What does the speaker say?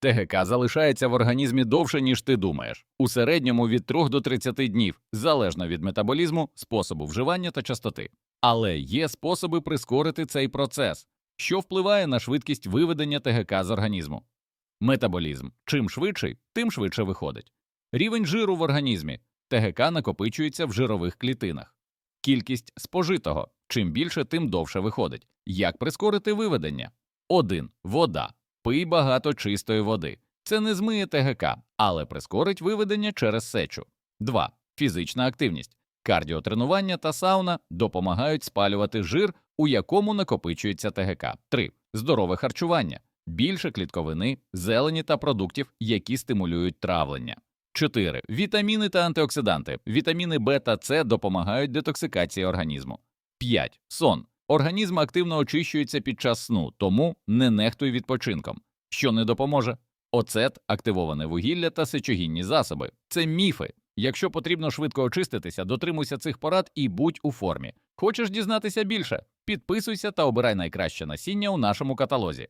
ТГК залишається в організмі довше, ніж ти думаєш, у середньому від 3 до 30 днів, залежно від метаболізму, способу вживання та частоти. Але є способи прискорити цей процес, що впливає на швидкість виведення ТГК з організму. Метаболізм чим швидший, тим швидше виходить. Рівень жиру в організмі ТГК накопичується в жирових клітинах. Кількість спожитого чим більше, тим довше виходить. Як прискорити виведення? 1. Вода. Пий багато чистої води. Це не змиє ТГК, але прискорить виведення через сечу. 2. Фізична активність. Кардіотренування та сауна допомагають спалювати жир, у якому накопичується ТГК. 3. Здорове харчування. Більше клітковини, зелені та продуктів, які стимулюють травлення. 4. Вітаміни та антиоксиданти. Вітаміни Б та С допомагають детоксикації організму. 5. Сон. Організм активно очищується під час сну, тому не нехтуй відпочинком. Що не допоможе? Оцет, активоване вугілля та сечогінні засоби. Це міфи. Якщо потрібно швидко очиститися, дотримуйся цих порад і будь у формі. Хочеш дізнатися більше? Підписуйся та обирай найкраще насіння у нашому каталозі.